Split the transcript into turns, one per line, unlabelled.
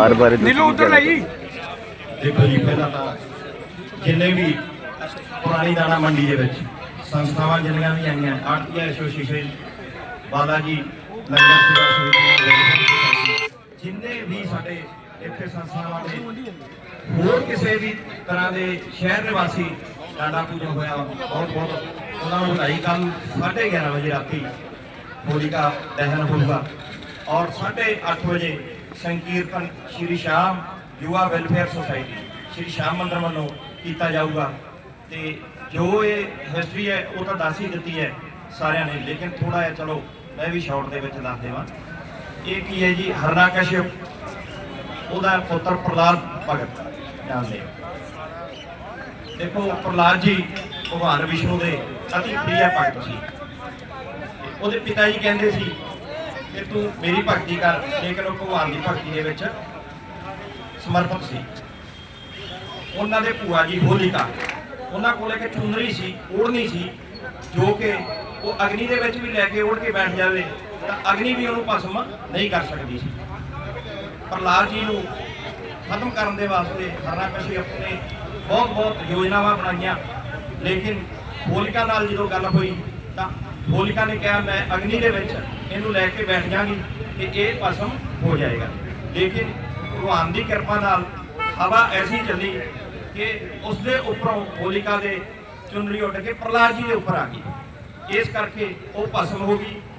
ਤਿਉਹਾਰ ਬਾਰੇ
ਨੀਲੂ ਉੱਧਰ
ਕਹਿਣਾ
ਲਈ
ਦੇਖੋ ਜੀ ਪਹਿਲਾਂ ਤਾਂ ਜਿੰਨੇ ਵੀ ਪੁਰਾਣੀ ਦਾਣਾ ਮੰਡੀ ਦੇ ਵਿੱਚ ਸੰਸਥਾਵਾਂ ਜਿੰਨੀਆਂ ਵੀ ਆਈਆਂ ਆਰਟੀਆ ਐਸੋਸੀਏਸ਼ਨ ਬਾਲਾ ਜੀ ਲੰਗਰ ਸੇਵਾ ਸੁਸਾਇਟੀ ਜਿੰਨੇ ਵੀ ਸਾਡੇ ਇੱਥੇ ਸੰਸਥਾਵਾਂ ਦੇ ਹੋਰ ਕਿਸੇ ਵੀ ਤਰ੍ਹਾਂ ਦੇ ਸ਼ਹਿਰ ਨਿਵਾਸੀ ਡਾਂਡਾ ਪੂਜਾ ਹੋਇਆ ਬਹੁਤ ਬਹੁਤ ਉਹਨਾਂ ਨੂੰ ਵਧਾਈ। ਕੱਲ 11:30 ਵਜੇ ਰਾਤੀ ਹੋਲਿਕਾ ਦਹਨ ਹੋਊਗਾ ਔਰ 8:30 ਵਜੇ ਸੰਕੀਰਤਨ ਸ਼੍ਰੀ ਸ਼ਾਮ ਯੁਵਾ ਵੈਲਫੇਅਰ ਸੁਸਾਇਟੀ, ਸ਼੍ਰੀ ਸ਼ਾਮ ਮੰਦਰ ਵੱਲੋਂ ਕੀਤਾ ਜਾਊਗਾ। ਤੇ ਜੋ ਇਹ ਹਿਸਟਰੀ ਹੈ, ਉਹ ਤਾਂ ਦੱਸ ਹੀ ਦਿੱਤੀ ਹੈ ਸਾਰਿਆਂ ਨੇ, ਲੇਕਿਨ ਥੋੜਾ ਜਿਹਾ ਚਲੋ, ਮੈਂ ਵੀ ਸ਼ਾਰਟ ਦੇ ਵਿੱਚ ਦੱਸ ਦੇਵਾਂ। ਇਹ ਕੀ ਹੈ ਜੀ? ਹਰਨਾਕਸ਼ਿਪ ਉਹਦਾ ਪੁੱਤਰ ਪ੍ਰਹਲਾਦ ਭਗਤ ਜਾਣਦੇ ਦੇਖੋ, ਪ੍ਰਹਲਾਦ ਜੀ, ਭਗਵਾਨ ਵਿਸ਼ਨੂੰ ਦੇ ਅਤੀ ਪ੍ਰਿय ਭਗਤ ਸੀ। ਉਹਦੇ ਪਿਤਾ ਜੀ ਕਹਿੰਦੇ ਸੀ ਤੂੰ ਮੇਰੀ ਭਗਤੀ ਕਰ ਲੇਕਿਨ ਉਹ ਭਗਵਾਨ ਦੀ ਭਗਤੀ ਦੇ ਵਿੱਚ ਸਮਰਪਿਤ ਸੀ। ਉਹਨਾਂ ਦੇ ਭੂਆ ਜੀ ਹੋਲਿਕਾ ਉਹਨਾਂ ਕੋਲ ਇੱਕ ਚੁੰਨਰੀ ਸੀ, ਓੜਨੀ ਸੀ, ਜੋ ਕਿ ਉਹ ਅਗਨੀ ਦੇ ਵਿੱਚ ਵੀ ਲੈ ਕੇ ਓੜ ਕੇ ਬੈਠ ਜਾਵੇ, ਤਾਂ ਅਗਨੀ ਵੀ ਉਹਨੂੰ ਭਸਮ ਨਹੀਂ ਕਰ ਸਕਦੀ ਸੀ। ਪ੍ਰਹਲਾਦ ਜੀ ਨੂੰ ਖਤਮ ਕਰਨ ਦੇ ਵਾਸਤੇ ਹਰਨਾਕਸ਼ਿਪ ਨੇ ਬਹੁਤ ਬਹੁਤ ਯੋਜਨਾਵਾਂ ਬਣਾਈਆਂ। ਲੇਕਿਨ ਹੋਲਿਕਾ ਨਾਲ ਜਦੋਂ ਗੱਲ ਹੋਈ, ਤਾਂ ਹੋਲਿਕਾ ਨੇ ਕਿਹਾ, ਮੈਂ ਅਗਨੀ ਦੇ ਵਿੱਚ ਇਹਨੂੰ ਲੈ ਕੇ ਬੈਠ ਜਾਾਂਗੀ ਤੇ ਇਹ ਭਸਮ ਹੋ ਜਾਏਗਾ। ਲੇਕਿਨ ਭਗਵਾਨ ਦੀ ਕਿਰਪਾ ਨਾਲ ਹਵਾ ਐਸੀ ਚੱਲੀ ਕਿ ਉਸ ਦੇ ਉੱਪਰੋਂ ਹੋਲਿਕਾ ਦੇ ਚੁੰਨਰੀ ਉੱਡ ਕੇ ਪ੍ਰਹਲਾਦ ਜੀ ਦੇ ਉੱਪਰ ਆ ਗਈ। ਇਸ ਕਰਕੇ ਉਹ ਭਸਮ ਹੋ ਗਈ।